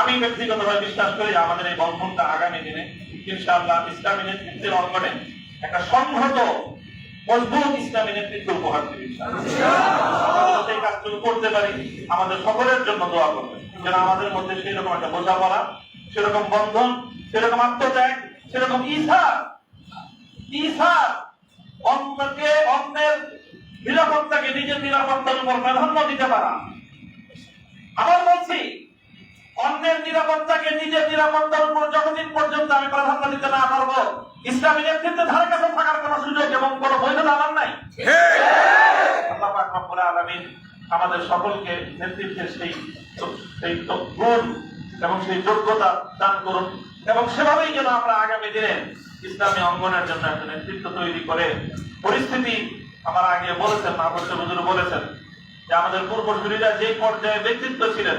আমি ব্যক্তিগতভাবে বিশ্বাস করি আমাদের এই বন্ধনটা আগামী দিনে ইনশাআল্লাহ ইসলামী নেতৃত্বের অঙ্গনে একটা সংহত, মজবুত ইসলামী নেতৃত্ব উপহার দেবে এই কাজটুকু করতে পারি, আমাদের সকলের জন্য দোয়া করবেন। যেন আমাদের মধ্যে সেই রকম একটা বোঝাপড়া, সেরকম বন্ধন, সেরকম আত্মত্যাগ, সেরকম ইসার ইসার অন্যকে অন্যের নিরাপত্তাকে নিজের নিরাপত্তার উপর প্রাধান্য দিতে পারা। আবার বলছি অন্যের নিরাপত্তাকে নিজের নিরাপত্তার উপর যতদিন পর্যন্ত আমি প্রাধান্য দিতে না পারব, ইসলামী নেতৃত্বে ধারে কাছে থাকার কোনো সুযোগ এবং কোনো বৈধতা আমার নাই। আলামিন আমাদের সকলকে নেতৃত্বের সেই সেই গুণ এবং সেই যোগ্যতা দান করুন এবং সেভাবেই যেন আমরা আগামী দিনে ইসলামী অঙ্গনের জন্য একটা নেতৃত্ব তৈরি করে পরিস্থিতি আমার আগে বলেছেন হুজুর বলেছেন যে আমাদের পূর্বসূরীরা যে পর্যায়ে ব্যক্তিত্ব ছিলেন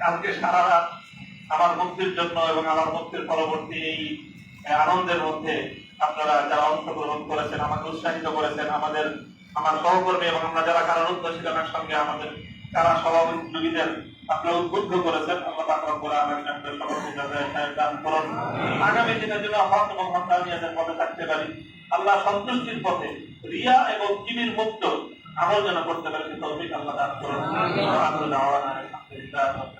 কালকে সারা রাত আমার মুক্তির জন্য এবং আমার মুক্তির পরবর্তী এই আনন্দের মধ্যে আপনারা যারা অংশগ্রহণ করেছেন আমাকে উৎসাহিত করেছেন আমাদের আমার সহকর্মী এবং আমরা যারা কারারুদ্ধ ছিলাম একসঙ্গে আমাদের কারা সভাপতিদের আপনারা উদ্বুদ্ধ করেছেন আল্লাহ দান করুন। আগামী দিনে যেন হক এবং হকানিয়াদের পথে থাকতে পারি আল্লাহ সন্তুষ্টির পথে রিয়া এবং কিবির মুক্ত আমল যেন করতে পারি তৌফিক আল্লাহ দান করুন। আলহামদুলিল্লাহ।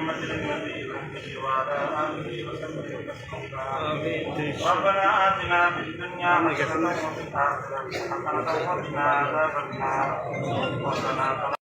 النبي الأمي وعلى اله وسلم تسليما ربنا اتنا في الدنيا حسنه وفي الاخره حسنه وقنا عذاب النار ربنا